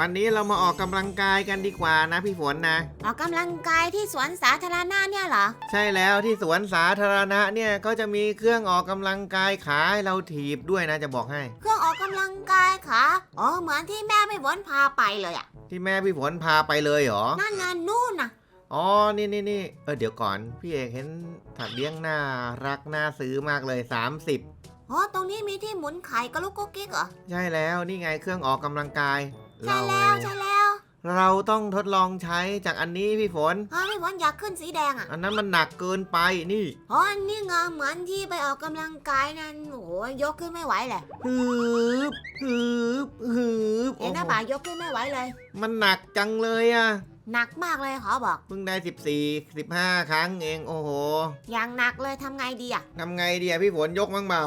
วันนี้เรามาออกกำลังกายกันดีกว่านะพี่ฝนนะ ออกกำลังกายที่สวนสาธารณะเนี่ยเหรอ ใช่แล้วที่สวนสาธารณะเนี่ยก็จะมีเครื่องออกกำลังกายขาให้เราถีบด้วยนะจะบอกให้ เครื่องออกกำลังกายค่ะอ๋อเหมือนที่แม่ไม่ฝนพาไปเลยอะที่แม่พี่ฝนพาไปเลยเหรอ นั่นไงนู่นน่ะ อ๋อ นี่นี่นี่เออเดี๋ยวก่อน พี่เอกเห็นถัดเลี้ยงน่ารักน่าซื้อมากเลย 30 อ๋อตรงนี้มีที่หมุนไข่กระลุกกุ๊กกิ๊กเหรอ ใช่แล้วนี่ไงเครื่องออกกำลังกาย ใช่แล้วใช่แล้วเราต้องทดลองใช้จากอันนี้พี่ฝนอ๋อพี่ฝนอยากขึ้นสีแดงอะอันนั้นมันหนักเกินไปนี่ อ๋ออันนี่ไงเหมือนที่ไปออกกำลังกายนั่นโอ้โหยกขึ้นไม่ไหวเลยฮึบฮึบฮึบเห็นหน้าโอ้โหบ่ายกขึ้นไม่ไหวเลย มันหนักจังเลยอะหนักมากเลยขอบอก เพิ่งได้ 14 15 ครั้งเองโอ้โหอย่างหนักเลยทำไงดีอะ ทำไงดีอะพี่ฝนยกมั้งเปล่า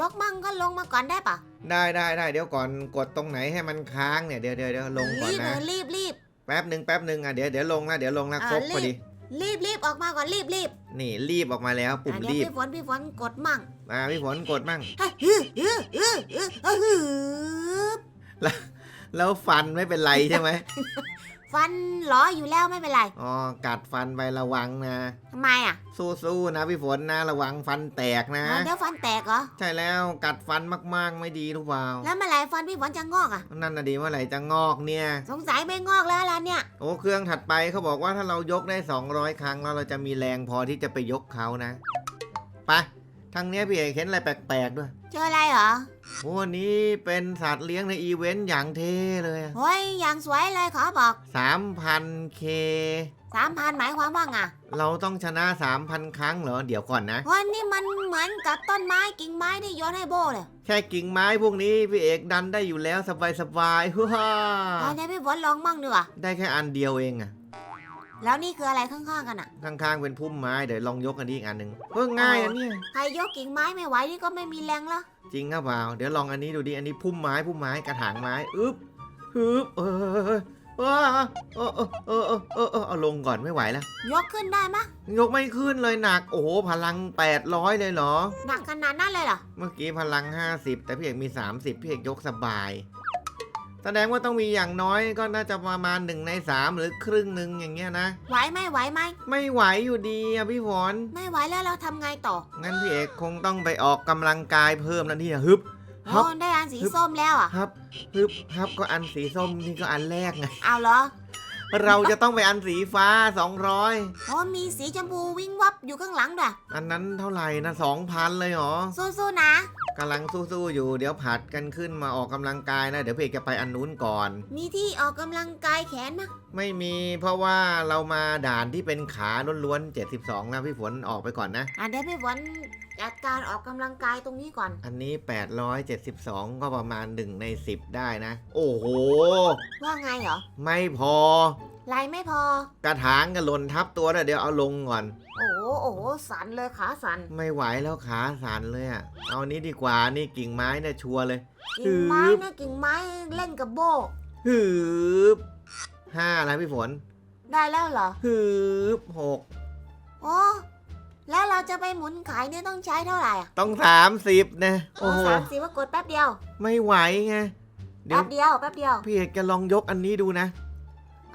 ยกมั่งก็ลงมาก่อนได้ปะ ได้ได้ได้เดี๋ยวก่อนกดตรงไหนให้มันค้างเนี่ยเดี๋ยวเดี๋ยวเดี๋ยวลงก่อนรีบเลนะยรีบรีบ แป๊บหนึ่งแป๊บหนึ่งอะเดี๋ยวเดี๋ยวลงนะเดี๋ยวลงนะอ่าครบพอรีดีบรีบรีบออกมาก่อนรีบรีบนี่รีบออกมาแล้วปุ่มอะเดี๋ยวรีบพี่ฝนพี่ฝนกดมั่งมาพี่ฝนกดมั่งฮะฮึฮึฮึฮึฮึฮึ แล้วฟันไม่เป็นไรใช่ไหม ฟันหลออยู่แล้วไม่เป็นไรอ๋อกัดฟันไประวังนะทำไมอะ สู้ๆนะพี่ฝนนะระวังฟันแตกนะอ๋อเดี๋ยวฟันแตกเหรอ ใช่แล้วกัดฟันมากๆไม่ดีหรือเปล่าแล้วเมื่อไหร่ฟันพี่ฝนจะงอกอะ นั่นน่ะดีเมื่อไหร่จะงอกเนี่ย สงสัยไม่งอกแล้วล่ะเนี่ย โอ้เครื่องถัดไปเขาบอกว่าถ้าเรายกได้ 200 ครั้งแล้วเราจะมีแรงพอที่จะไปยกเขานะ ไปทางเนี้ยพี่เอกเห็นอะไรแปลกๆด้วย เจออะไรเหรอ โอ้วันนี้เป็นสัตว์เลี้ยงในอีเวนต์อย่างเท่เลยอะโอ้ยอย่างสวยเลยขอบอก 3,000 k สามพันหมายความว่าไงเราต้องชนะ 3,000 ครั้งเหรอ เดี๋ยวก่อนนะ วันนี้มันเหมือนกับต้นไม้กิ่งไม้ที่โยนให้โบเลยแค่กิ่งไม้พวกนี้พี่เอกดันได้อยู่แล้วสบายๆว้าเอาเดี๋ยวพี่ฝนลองมั่งดีกว่าได้แค่อันเดียวเองอะ แล้วนี่คืออะไรข้างๆกันอะข้างๆเป็นพุ่มไม้เดี๋ยวลองยกอันนี้อีกอันหนึ่งเพิ่งง่ายอันนี้ใครยกกิ่งไม้ไม่ไหวนี่ก็ไม่มีแรงแล้วจริงครับเปล่าเดี๋ยวลองอันนี้ดูดิอันนี้พุ่มไม้พุ่มไม้กระถางไม้อึ๊บฮึบเออเออเออเออเออเออเออลงก่อนไม่ไหวแล้วยกขึ้นได้มะยกไม่ขึ้นเลยหนัก โอ้โหพลัง 800 เลยเหรอ หนักขนาดนั้นเลยเหรอ เมื่อกี้พลัง 50 แต่พี่เอกมี 30 พี่เอกยกสบาย แสดงว่าต้องมีอย่างน้อยก็น่าจะประมาณ1ใน3หรือครึ่งหนึ่งอย่างเงี้ยนะ ไหวไหมไหวไหมไม่ไหวอยู่ดีอะพี่ฝนไม่ไหวแล้วเราทำไงต่องั้นพี่เอกคงต้องไปออกกำลังกายเพิ่มแล้วที่ฮึบโอ้ได้อันสีส้มแล้วอะฮับฮึบฮับก็อันสีส้มนี่ก็อันแรกไงเอาเหรอเราจะต้องไปอันสีฟ้า 200 โอ้มีสีชมพูวิ่งวับอยู่ข้างหลังด้วยอันนั้นเท่าไหร่นะ2,000 เลยเหรอสู้ๆนะ กำลังสู้ๆอยู่เดี๋ยวผัดกันขึ้นมาออกกำลังกายนะ เดี๋ยวพี่เอกจะไปอันนู้นก่อน มีที่ออกกำลังกายแขนมะไม่มีเพราะว่าเรามาด่านที่เป็นขาล้วนๆ72นะพี่ฝนออกไปก่อนนะ อะเดี๋ยวพี่ฝนจัดการออกกำลังกายตรงนี้ก่อน อันนี้ 872 ก็ประมาณ 1 ใน 10 ได้นะ โอ้โห ว่าไงเหรอ ไม่พอ ไหลไม่พอ กระถางก็หล่นทับตัวแล้วเดี๋ยวเอาลงก่อน โอ้โหโอ้โหสันเลยขาสันไม่ไหวแล้วขาสั่นเลยอะเอานี้ดีกว่านี่กิ่งไม้เนี่ยชัวร์เลยกิ่งไม้ฮึบนะกิ่งไม้เล่นกับโบฮึบห้าแล้วพี่ฝนได้แล้วเหรอฮึบหกโอ้แล้วเราจะไปหมุนขายเนี่ยต้องใช้เท่าไหร่อะต้องสามสิบนะโอ้โอ้โหสามสิบว่ากดแป๊บเดียว ไม่ไหวไงเดี๋ยแป๊วบเดียวแป๊บเดียว พี่เอกจะลองยกอันนี้ดูนะ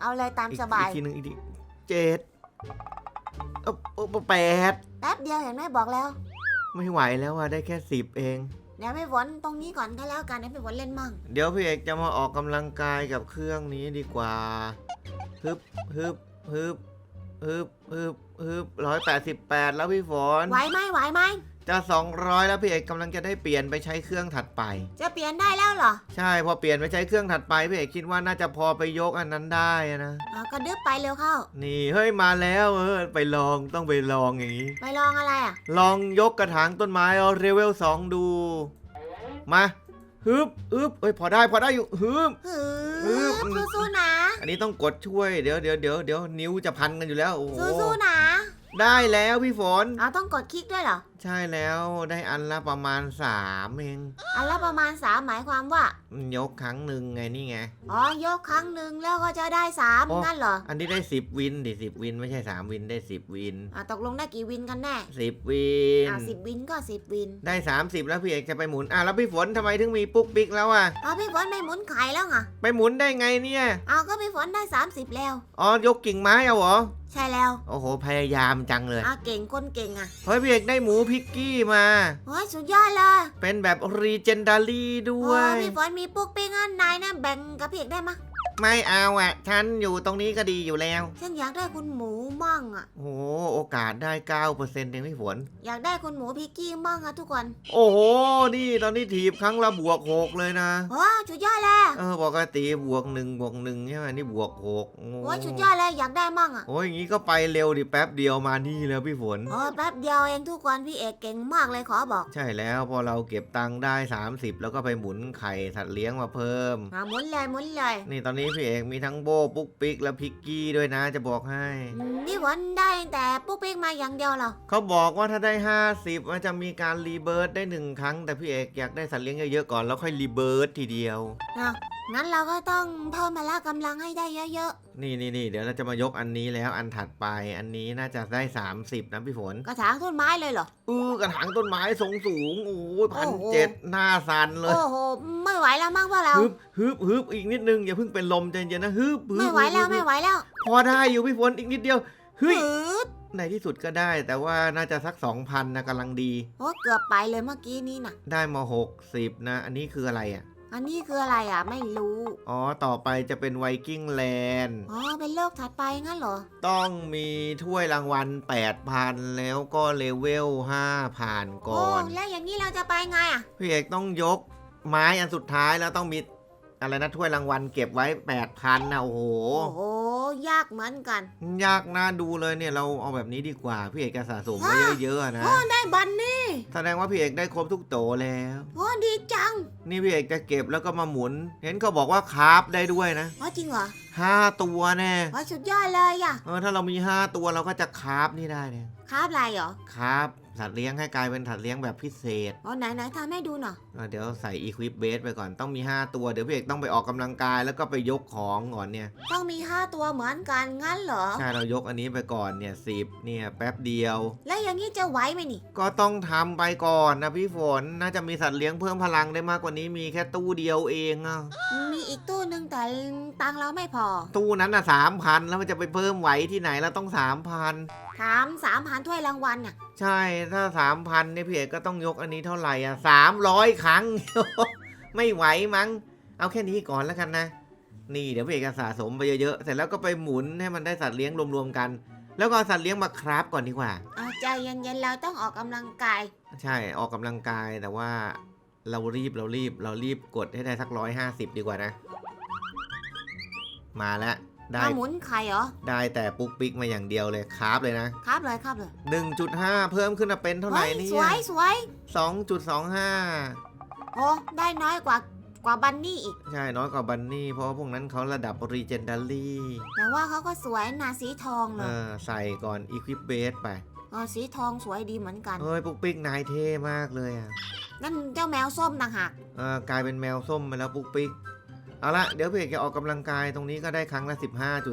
เอาเลยตามอีกสบาย อีกทีหนึ่งอีกทีเจ็ดเอ้าเอ้าแปดแป๊บเดียวเห็นไหมบอกแล้ว ไม่ไหวแล้วอะได้แค่สิบเอง เดี๋ยวพี่ฝนตรงนี้ก่อนก็แล้วกันเดี๋ยวพี่ฝนเล่นมั่ง เดี๋ยวพี่เอกจะมาออกกำลังกายกับเครื่องนี้ดีกว่าฮึบฮึบฮึบฮึบฮึบฮึบร้อยแปดสิบแปดแล้วพี่ฝน ไหวไหมไหวไหม จะสองร้อยแล้วพี่เอกกำลังจะได้เปลี่ยนไปใช้เครื่องถัดไป จะเปลี่ยนได้แล้วเหรอใช่พอเปลี่ยนไปใช้เครื่องถัดไปพี่เอกคิดว่าน่าจะพอไปยกอันนั้นได้อะนะ เอาก็ดึบไปเร็วเข้า นี่เฮ้ยมาแล้วเออไปลองต้องไปลองอย่างนี้ ไปลองอะไรอะ ลองยกกระถางต้นไม้เอาเรเวลสองดู มาฮึบฮึบเอ้ยพอได้พอได้อยู่ฮึบ หืฮึอบสู้ๆนะ อันนี้ต้องกดช่วยเดี๋ยวเดี๋ยวเดี๋ยวเดี๋ยวนิ้วจะพันกันอยู่แล้วโอ้โหสู้ๆนะ ได้แล้วพี่ฝน เอาต้องกดคลิกด้วยเหรอ ใช่แล้วได้อันละประมาณสามเองอันละประมาณสามหมายความว่า ยกครั้งหนึ่งไงนี่ไง อ๋อยกครั้งหนึ่งแล้วก็จะได้สามโอ้ งั้นเหรออันนี้ได้สิบวินดิสิบวินไม่ใช่สามวินได้สิบวินอะตกลงได้กี่วินกันแน่สิบวิน อะสิบวินก็สิบวินได้สามสิบแล้วพี่เอกจะไปหมุนอะแล้วพี่ฝนทำไมถึงมีปุ๊กปิ๊กแล้วอะ เอาพี่ฝนไม่หมุนไข่แล้วไงไปหมุนได้ไงเนี่ย เอาก็พี่ฝนได้สามสิบแล้วอ๋อยกกิ่งไม้เอาเหรอ ใช่แล้วโอ้โห พยายามจังเลยอะเก่งคนเก่งอะเฮ้ยพี่เอกได้หมูพิกกี้มา โอ้ยสุดยอดเลยเป็นแบบรีเจนดารี่ด้วโอ้ยพี่ฝนมีปุ๊กปิ๊กอันไหนนะแบ่งกับพี่เอกได้มะ ไม่เอาอะ ฉันอยู่ตรงนี้ก็ดีอยู่แล้ว ฉันอยากได้คุณหมูมั่งอะโอ้โห โอกาสได้เก้าเปอร์เซ็นต์เองพี่ฝน อยากได้คุณหมูพิกกี้มั่งอะทุกคนโอ้โห นี่ตอนนี้ถีบครั้งละบวกหกเลยนะ โอ้สุดยอดเลยเออปกติบวกหนึ่งบวกหนึ่งใช่ไหมนี่บวกหกโโอ้ยสุดยอดเลยอยากได้มั่งอะ โอ้ยอย่างงี้ก็ไปเร็วดิแป๊บเดียวมานี่แล้วพี่ฝน โอ้แป๊บเดียวเองทุกคนพี่เอกเก่งมากเลยขอบอก ใช่แล้วพอเราเก็บตังค์ได้ 30 แล้วก็ไปหมุนไข่สัตว์เลี้ยงมาเพิ่มมาหมุนเลยหมุนเลย นี่ตอนนี้พี่เอกมีทั้งโบปุ๊กปิ๊กและพิกกี้ด้วยนะจะบอกให้อืมพี่ฝนได้แต่ปุ๊กปิ๊กมาอย่างเดียวเหรอ เขาบอกว่าถ้าได้ 50มันจะมีการรีเบิร์ดได้หนึ่งครั้ง แต่พี่เอกอยากได้สัตว์เลี้ยงเยอะๆก่อนแล้วค่อยรีเบิร์ดทีเดียวนะงั้นเราก็ต้องเพิ่มพละกำลังให้ได้เยอะ นี่นี่นี่เดี๋ยวเราจะมายกอันนี้แล้วอันถัดไปอันนี้น่าจะได้ 30นะพี่ฝนๆกระถางต้นไม้เลยเหรออือกระถางต้นไม้สูงสูงๆโอ้ยพันโอ้โหเจ็ดหน้าสันเลยโอ้โหไม่ไหวแล้วมั้งพวกเราฮึบฮึบฮึบอีกนิดนึงอย่าเพิ่งเป็นลมใจเย็นนะฮึบฮึบไม่ไหวแล้วฮึบไม่ไหวแล้ว พอได้อยู่พี่ฝนอีกนิดเดียวเฮ้ยหืดในที่สุดก็ได้ แต่ว่าน่าจะสัก2,000นะกำลังดีโอ้เกือบไปเลยเมื่อกี้นี้น่ะได้มา60นะ อันนี้คืออะไรอะ อันนี้คืออะไรอะ ไม่รู้ อ๋อ ต่อไปจะเป็นไวกิ้งแลนด์ อ๋อ เป็นโลกถัดไปงั้นเหรอ ต้องมีถ้วยรางวัล 8,000 แล้วก็เลเวล5ผ่านก่โอ้อนแล้วอย่างนี้เราจะไปไงอะ พี่เอกต้องยกไม้อันสุดท้ายแล้วต้องมีอะไรนะถ้วยรางวัลเก็บไว้ 8,000นะโอ้โห โอ้โห ยากเหมือนกัน ยากน่าดูเลยเนี่ยเราเอาแบบนี้ดีกว่า พี่เอกจะสะสมไว้เยอะๆอะนะโอ้ได้บันนี่แสดงว่าพี่เอกได้ครบทุกโตแล้วโอ้ดีจัง นี่พี่เอกจะเก็บแล้วก็มาหมุน เห็นเขาบอกว่าคาร์ฟได้ด้วยนะอ๋อจริงเหรอห้าตัวแน่อ๋อสุดยอดเลยอะเออถ้าเรามีห้าตัวเราก็จะคาร์ฟนี่ได้เนี่ยครับอะไรเหรอคาร์ฟสัตว์เลี้ยงให้กลายเป็นสัตว์เลี้ยงแบบพิเศษอ๋อไหนไหนทำให้ดูหน่อยเออเดี๋ยวใส่อีควิปเบสไปก่อนต้องมี 5 ตัวเดี๋ยวพี่เอกต้องไปออกกำลังกายแล้วก็ไปยกของก่อนเนี่ย ต้องมีห้าตัวเหมือนกันงั้นเหรอ ใช่เรายกอันนี้ไปก่อนเนี่ยสิบเนี่ยแป๊บเดียว แล้วอย่างนี้จะไหวไหมนี่ ก็ต้องทำไปก่อนนะพี่ฝนน่าจะมีสัตว์เลี้ยงเพิ่มพลังได้มากกว่านี้มีแค่ตู้เดียวเองอะมีอีกตู้หนึ่งแต่ตังค์เราไม่พอตู้นั้นอะสามพันแล้วมันจะไปเพิ่มไหวที่ไหนแล้วต้องสามพันถามสามพันถ้วยรางวัลน่ะ ใช่ถ้าสามพันเนี่ยพี่เอกก็ต้องยกอันนี้เท่าไหร่อะสามร้อยครั้ง ไม่ไหวมั้ง เอาแค่นี้ก่อนแล้วกันนะ นี่เดี๋ยวพี่เอกจะสะสมไปเยอะๆเสร็จแล้วก็ไปหมุนให้มันได้สัตว์เลี้ยงรวมๆกัน แล้วก็เอาสัตว์เลี้ยงมาคราฟก่อนดีกว่า เอาใจเย็นๆเราต้องออกกำลังกาย ใช่ออกกำลังกายแต่ว่าเรารีบเรารีบเรารีบกดให้ได้สักร้อยห้าสิบดีกว่านะ มาแล้วได้มาหมุนไข่เหรอ ได้แต่ปุ๊กปิ๊กมาอย่างเดียวเลยคราฟเลยนะ ครับเลยครับเลย1.5 เพิ่มขึ้นมาเป็นเท่าไหร่ฮ้ยเนี่สวยยสวย2.25 โอ้ได้น้อยกว่ากว่าบันนี่อีก ใช่น้อยกว่าบันนี่ เพราะว่าพวกนั้นเขาระดับรีเจนดารี่แต่ว่าเขาก็สวยนาสีทองเลเอยอใส่ก่อนอีควิปเบสไปเออสีทองสวยดีเหมือนกัน เฮ้ยปุ๊กปิ๊กนายเท่มากเลยอะนั่นเจ้าแมวส้มต่างหากเออกลายเป็นแมวส้มไปแล้วปุ๊กปิ๊ก เอาละเดี๋ยวเพจจะออกกำลังกายตรงนี้ก็ได้ครั้งละ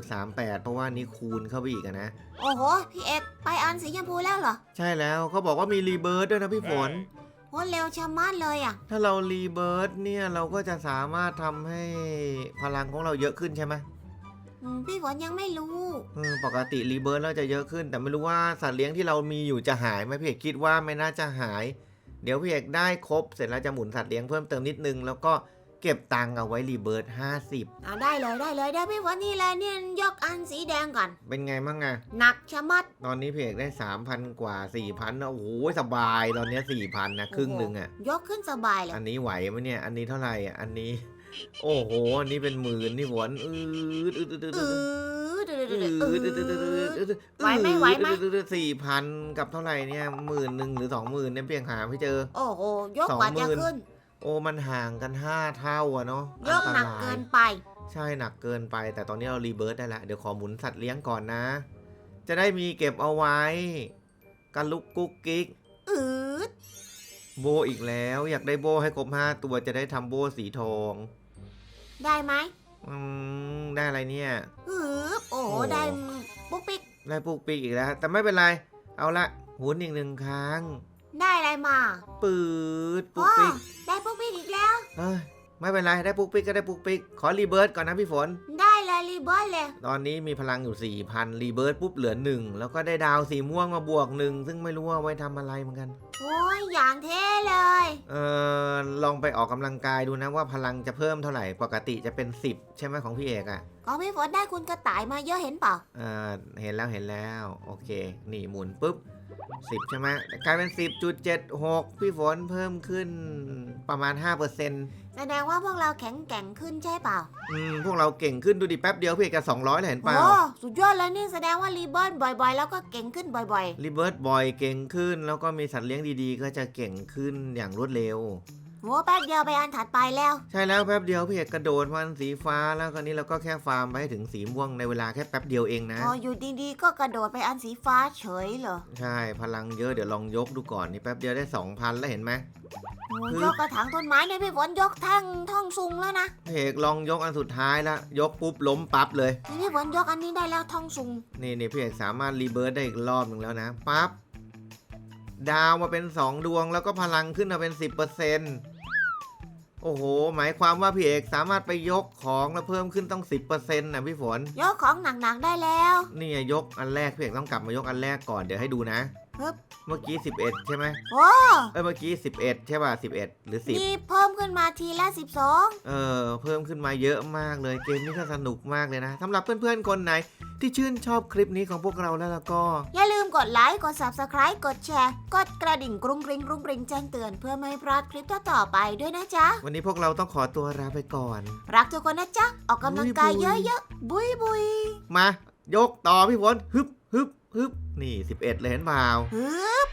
15.38 เพราะว่านี้คูณเข้าไปอีกอะนะ โอ้โห พี่เอกไปอันสีชมพูแล้วเหรอใช่แล้วเขาบอกว่ามีรีเบิร์ดด้วยนะพี่ฝนโอ้เร็วชะมัดเลยอะ ถ้าเรารีเบิร์ดเนี่ยเราก็จะสามารถทำให้พลังของเราเยอะขึ้นใช่ไหมอืมพี่ฝนยังไม่รู้เออปกติรีเบิร์ดเราจะเยอะขึ้น แต่ไม่รู้ว่าสัตว์เลี้ยงที่เรามีอยู่จะหายไหมพี่เอกคิดว่าไม่น่าจะหาย เดี๋ยวพี่เอกได้ครบเสร็จแล้วจะหมุนสัตว์เลี้ยงเพิ่มเติมนิดนึง แล้วก็ เก็บตังค์เอาไว้รีเบิร์ด50เอาได้เลยได้เลยได้พี่ฝนนี่เลยเนี่ยยกอันสีแดงก่อน เป็นไงมั่งอะหนักชะมัด ตอนนี้พี่เอกได้3,000กว่า4,000นะโอ้โหสบายตอนเนี้4,000นะครึ่งหนึ่งอะยกขึ้นสบายเลยอันนี้ไหวไหมเนี่ย อันนี้เท่าไหร่อะอันนี้ โอ้โหอันนี้เป็นหมื่นนี่หวนอืดอืดอืดอืดเออืดอเดือดเดือดเดือดอืดอืดอืดอืดอืดไหวไหมไหวไหมสี่พันกับเท่าไหร่เนี่ยหมื่นหนึ่งหรือสองหมื่นเนี่ยเพียงหาไม่เจอ โอ้โหยกกว่าจะขึ้น โอ้มันห่างกันห้าเท่าอะเนาะยกหนักอัตรายเกินไป ใช่หนักเกินไป แต่ตอนนี้เรารีเบิร์ตได้แล้วเดี๋ยวขอหมุนสัตว์เลี้ยงก่อนนะ จะได้มีเก็บเอาไว้กันลุกกุ๊กกิ๊กเออโบอีกแล้ว อยากได้โบให้ครบห้าตัวจะได้ทำโบสีทอง ได้ไหมอืมได้อะไรเนี่ยฮึบโอ้โหโอ้ได้ปุ๊กปิ๊กได้ปุกปีกอีกแล้ว แต่ไม่เป็นไร เอาละหมุนอีกหนึ่งครั้ง ได้อะไรมา ปืดปุกอ๋อปีกได้ปุ๊กปิ๊กอีก แล้ว เอ้ยไม่เป็นไร ได้ปุกปีกก็ได้ปุกปีกขอรีเบิร์ตก่อนนะพี่ฝน ได้เลยรีเบิร์ตเลย ตอนนี้มีพลังอยู่ 4,000 รีเบิร์ตปุ๊บเหลือหนึ่งแล้วก็ได้ดาวสีม่วงมาบวกหนึ่งซึ่งไม่รู้ว่าไว้ทำอะไรเหมือนกัน โอ้ยอย่างเท่เลยเอ อลองไปออกกำลังกายดูนะว่าพลังจะเพิ่มเท่าไหร่ปกติจะเป็น 10 ใช่ไหมของพี่เอกอะ่ะของพี่ฝนได้คุณกระต่ายมาเยอะเห็นเปล่าเออเห็นแล้วเห็นแล้วโอเค นี่หมุนปุ๊บ 10 ใช่ไหมกลายเป็น 10.76 พี่ฝนเพิ่มขึ้นประมาณ 5%แสดงว่าพวกเราแข็งแกร่งขึ้นใช่เปล่า อืม พวกเราเก่งขึ้นดูดิแป๊บเดียวพี่เอกจะ200เลยเห็นเปล่า โอ้สุดยอดเลยนี่แสดงว่ารีเบิร์ตบ่อยๆ แล้วก็เก่งขึ้นบ่อยรีเบิร์ตบอยเก่งขึ้น แล้วก็มีสัตว์เลี้ยงดีๆ ก็จะเก่งขึ้นอย่างรวดเร็ว ๆ โอ้แป๊บเดียวไปอันถัดไปแล้ว ใช่แล้วแป๊บเดียวพี่เอกกระโดดมันสีฟ้าแล้วคราวนี้เราก็แค่ฟาร์มไปให้ถึงสีม่วงในเวลาแค่แป๊บเดียวเองนะพออยู่ดีๆก็กระโดดไปอันสีฟ้าเฉยเหรอใช่พลังเยอะเดี๋ยวลองยกดูก่อนนี่แป๊บเดียวได้ 2,000 แล้วเห็นไหม โอ้คือ ยกกระถางต้นไม้เนี่ยพี่ฝนยกทั้งท่องซุงแล้วนะพี่เอกลองยกอันสุดท้ายละยกปุ๊บล้มปั๊บเลย นี่พี่ฝนยกอันนี้ได้แล้วท่องซุงนี่นี่พี่เอกสามารถรีเบิร์ดได้อีกรอบหนึ่งแล้วนะปั๊บ ดาวมาเป็น 2 ดวงแล้วก็พลังขึ้นมาเป็น 10%โอ้โห หมายความว่าพี่เอกสามารถไปยกของแล้วเพิ่มขึ้นต้อง 10%นะพี่ฝน ยกของหนักๆได้แล้วนี่ไงยกอันแรกพี่เอกต้องกลับมายกอันแรกก่อนเดี๋ยวให้ดูนะฮึบเมื่อกี้ 11 ใช่ไหมโอ้เอ้ยเมื่อกี้ 11 ใช่ป่ะ11 หรือ 10 นี่เพิ่ม ขึ้นมาทีละ 12 เออเพิ่มขึ้นมาเยอะมากเลยเกมนี้ก็สนุกมากเลยนะสำหรับเพื่อนๆคนไหน ที่ชื่นชอบคลิปนี้ของพวกเราแล้วแล้วก็ อย่าลืมกดไลค์ กด Subscribe กดแชร์ กดกระดิ่งกรุงกริงกรุงกริงแจ้งเตือนเพื่อไม่ให้พลาดคลิปต่อๆไปด้วยนะจ๊ะ วันนี้พวกเราต้องขอตัวลาไปก่อน รักทุกคนนะจ๊ะ ออกกำลังกายบุยบุยเยอะๆ บุยบุยมายกต่อพี่ฝนฮึบฮึบฮึบนี่ 11 เลยเห็นเปล่าฮึบ